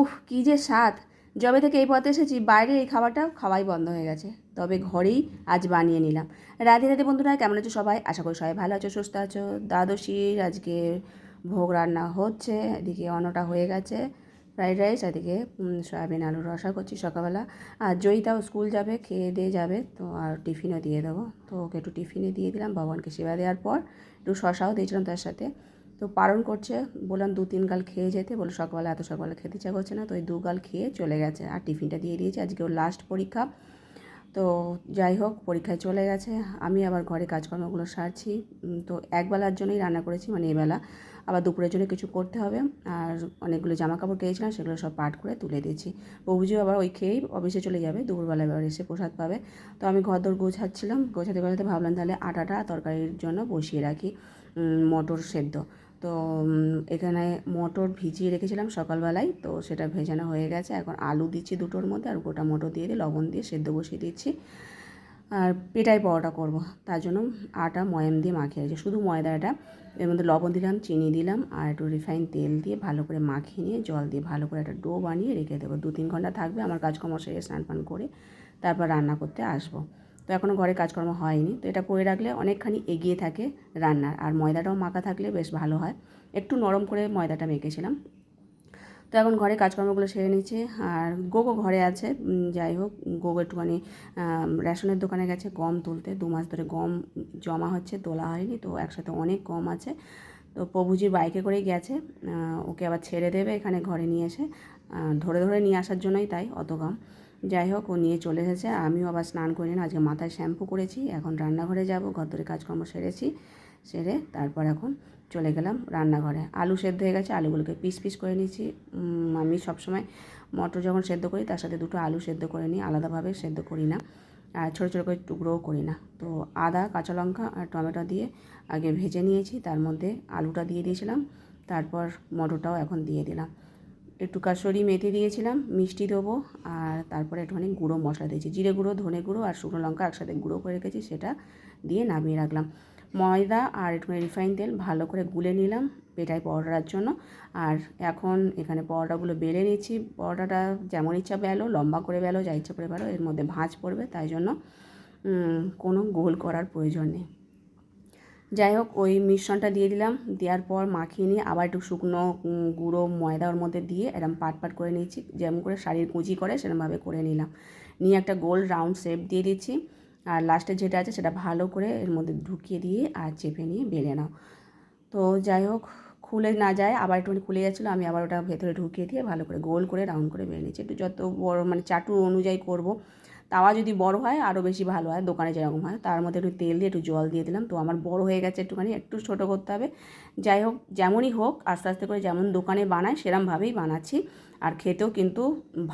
উফ কী যে স্বাদ। যবে থেকে এই পথে এসেছি বাইরের এই খাবারটা খাওয়াই বন্ধ হয়ে গেছে। তবে ঘরেই আজ বানিয়ে নিলাম। রাধে রাধে বন্ধুরা, কেমন আছো সবাই? আশা করি সবাই ভালো আছো, সুস্থ আছো। দ্বাদশীর আজকে ভোগ রান্না হচ্ছে, এদিকে অন্নটা হয়ে গেছে, ফ্রাইড রাইস, এদিকে সয়াবিন আলুর রসা করছি সকালবেলা। আর জয়িতাও স্কুল যাবে, খেয়ে দিয়ে যাবে, তো আর টিফিনও দিয়ে দেবো। তো ওকে একটু টিফিনে দিয়ে দিলাম, ভগবানকে সেবা দেওয়ার পর একটু শশাও দিয়েছিলাম তার সাথে। তো পালন করছে। বললাম, দু, তিন গাল খেয়ে যেতে। বলে সকালবেলা এত সকালে খেতে ইচ্ছা করছে না। তো ওই দু গাল খেয়ে চলে গেছে আর টিফিনটা দিয়ে দিয়েছে। আজকে ওর লাস্ট পরীক্ষা। তো যাই হোক, পরীক্ষায় চলে গেছে। আমি আবার ঘরে কাজকর্মগুলো সারছি। তো একবেলার জন্যই রান্না করেছি মানে এবেলা। আবার দুপুরের জন্য কিছু করতে হবে। আর অনেকগুলো জামা কাপড় পেয়েছিলাম সেগুলো সব পাট করে তুলে দিয়েছি। প্রভুজিও আবার ওই খেয়েই অফিসে চলে যাবে। দুপুরবেলা এবার এসে প্রসাদ পাবে। তো আমি ঘর দর গোছাচ্ছিলাম। গোছাতে গোছাতে ভাবলাম, তাহলে আটাটা তরকারির জন্য বসিয়ে রাখি। মটর সেদ্ধ। তো এখানে মটর ভিজিয়ে রেখেছিলাম সকালবেলায়, তো সেটা ভেজানো হয়ে গেছে। এখন আলু দিচ্ছি দুটোর মধ্যে আর গোটা মটর দিয়ে দিয়ে লবণ দিয়ে সেদ্ধ বসিয়ে দিচ্ছি। আর পেটাই পরোটা করব। তার জন্য আটা, ময়াম দিয়ে মাখিয়ে রেখেছি। শুধু ময়দাটা, এর মধ্যে লবণ দিলাম, চিনি দিলাম আর একটু রিফাইন তেল দিয়ে ভালো করে মাখিয়ে নিয়ে জল দিয়ে ভালো করে একটা ডো বানিয়ে রেখে দেবো। দু তিন ঘণ্টা থাকবে, আমার কাজকর্ম সেরে স্নান পান করে তারপর রান্না করতে আসব। তো এখনও ঘরে কাজকর্ম হয়নি। তো এটা করে রাখলে অনেকখানি এগিয়ে থাকে রান্নার। আর ময়দাটাও মাখা থাকলে বেশ ভালো হয়। একটু নরম করে ময়দাটা মেখেছিলাম। তো এখন ঘরে কাজকর্মগুলো সেরে নিচ্ছে। আর গোগো ঘরে আছে। যাই হোক, গোগো একটুখানি রেশনের দোকানে গেছে গম তুলতে। দু মাস ধরে গম জমা হচ্ছে, তোলা হয়নি। তো একসাথে অনেক গম আছে। তো প্রভুজির বাইকে করেই গেছে। ওকে আবার ছেড়ে দেবে এখানে ঘরে নিয়ে এসে। ধরে ধরে নিয়ে আসার জন্যই তাই অত গম। যাই হোক ও নিয়ে চলে এসেছে। আমিও আবার স্নান করে নিলাম। আজকে মাথায় শ্যাম্পু করেছি, এখন রান্নাঘরে যাব। ধরে কাজকর্ম সেরেছি, সেরে তারপর এখন চলে গেলাম রান্নাঘরে। আলু সেদ্ধ হয়ে গেছে, আলুগুলোকে পিস পিস করে নিয়েছি। আমি সবসময় মটর যখন সেদ্ধ করি, তার সাথে দুটো আলু সেদ্ধ করে নিই। আলাদাভাবে সেদ্ধ করি না। আর ছোটো ছোটো করে টুকরোও করি না। তো আদা, কাঁচা লঙ্কা আর টমেটো দিয়ে আগে ভেজে নিয়েছি। তার মধ্যে আলুটা দিয়ে দিয়েছিলাম। তারপর মটরটাও এখন দিয়ে দিলাম। একটু কাসরি মেথি দিয়েছিলাম, মিষ্টি দেবো, আর তারপরে একটুখানি গুঁড়ো মশলা দিয়েছি। জিরে গুঁড়ো, ধনে গুঁড়ো আর শুকনো লঙ্কা একসাথে গুঁড়ো করে রেখেছি, সেটা দিয়ে নামিয়ে রাখলাম। ময়দা আর একটুখানি রিফাইন তেল ভালো করে গুলে নিলাম পেটাই পরোটার জন্য। আর এখন এখানে পরোটাগুলো বেলে নিচ্ছি পরোটাটা যেমন ইচ্ছা বেলো, লম্বা করে বেলো, যা ইচ্ছা করে বেলো, এর মধ্যে ভাঁজ পড়বে, তাই জন্য কোনো গোল করার প্রয়োজন নেই। যাই হোক, ওই মিশ্রণটা দিয়ে দিলাম। দেওয়ার পর মাখিয়ে নিয়ে আবার একটু শুকনো গুঁড়ো ময়দা ওর মধ্যে দিয়ে এরম পাট পাট করে নিয়েছি। যেমন করে শাড়ির কুঁচি করে সেরকমভাবে করে নিলাম। নিয়ে একটা গোল রাউন্ড শেপ দিয়ে দিচ্ছি। আর লাস্টে যেটা আছে সেটা ভালো করে এর মধ্যে ঢুকিয়ে দিয়ে আর চেপে নিয়ে বেলে নাও। তো যাই হোক, খুলে না যায়, আবার একটু খুলে যাচ্ছিল আমি আবার ওটা ভেতরে ঢুকিয়ে দিয়ে ভালো করে গোল করে রাউন্ড করে বেলে নিচ্ছি। একটু যত বড় মানে চাটু অনুযায়ী করব তাওয়া যদি বড় হয় আরও বেশি ভালো হয়, দোকানে যেরকম হয়। তার মধ্যে একটু তেল দিয়ে একটু জল দিয়ে দিলাম। তো আমার বড় হয়ে গেছে একটুখানি, একটু ছোট করতে হবে। যাই হোক, যেমনই হোক, আস্তে আস্তে করে যেমন দোকানে বানায় সেরমভাবেই বানাচ্ছি। আর খেতেও কিন্তু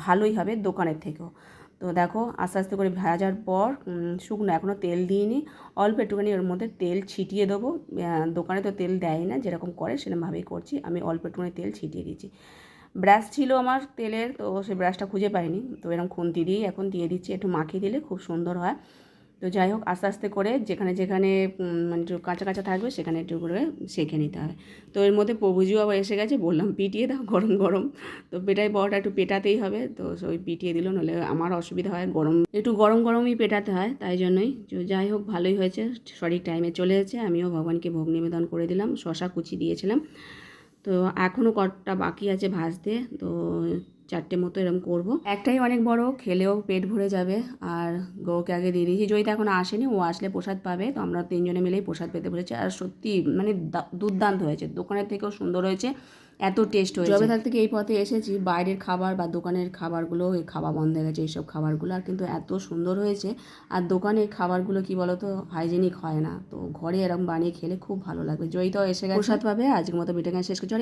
ভালোই হবে দোকানের থেকেও। তো দেখো, আস্তে আস্তে করে ভাজার পর শুকনো এখনও তেল দিইনি। অল্প একটুখানি ওর মধ্যে তেল ছিটিয়ে দেবো। দোকানে তো তেল দেয় না, যেরকম করে সেরকমভাবেই করছি। আমি অল্প একটুখানি তেল ছিটিয়ে দিচ্ছি ব্রাশ ছিল আমার তেলের, তো সেই ব্রাশটা খুঁজে পাইনি। তো এরকম খুন্তি দিয়েই এখন দিয়ে দিচ্ছি, একটু মাখিয়ে দিলে খুব সুন্দর হয়। তো যাই হোক, আস্তে আস্তে করে যেখানে যেখানে মানে একটু কাঁচা কাঁচা থাকবে, সেখানে একটু করে সেঁকে নিতে হবে। তো এর মধ্যে প্রভুজিও আবার এসে গেছে, বললাম পিটিয়ে দাও গরম গরম। তো পেটাই বড়টা একটু পেটাতেই হবে, তো ওই পিটিয়ে দিল নাহলে আমার অসুবিধা হয় গরম, একটু গরম গরমই পেটাতে হয়, তাই জন্যই। তো যাই হোক, ভালোই হয়েছে, সঠিক টাইমে চলে এসেছে, আমিও ভগবানকে ভোগ নিবেদন করে দিলাম, শশা কুচি দিয়েছিলাম। তো এখনও কটা বাকি আছে ভাজতে তো চারটে মতো এরকম করব। একটাই অনেক বড় খেলেও পেট ভরে যাবে। আর গৌকে আগে দিয়ে দিয়েছি। জয়িতা এখনও আসেনি ও আসলে প্রসাদ পাবে। তো আমরা তিনজনে মিলেই প্রসাদ পেতে বলেছি। আর সত্যি মানে দুর্দান্ত হয়েছে। দোকানের থেকেও সুন্দর হয়েছে। এত টেস্ট হয়েছে। যবে থেকে এই পথে এসেছি। বাইরের খাবার বা দোকানের খাবারগুলো এই খাওয়া বন্ধ হয়ে গেছে এইসব খাবারগুলো। আর কিন্তু এত সুন্দর হয়েছে। আর দোকানের খাবারগুলো কি বলতো হাইজেনিক হয় না। তো ঘরে এরকম বানিয়ে খেলে খুব ভালো লাগবে। জয়িতাও এসে গেছে। প্রসাদ পাবে। আজকের মতো ভিডিও শেষ করছি।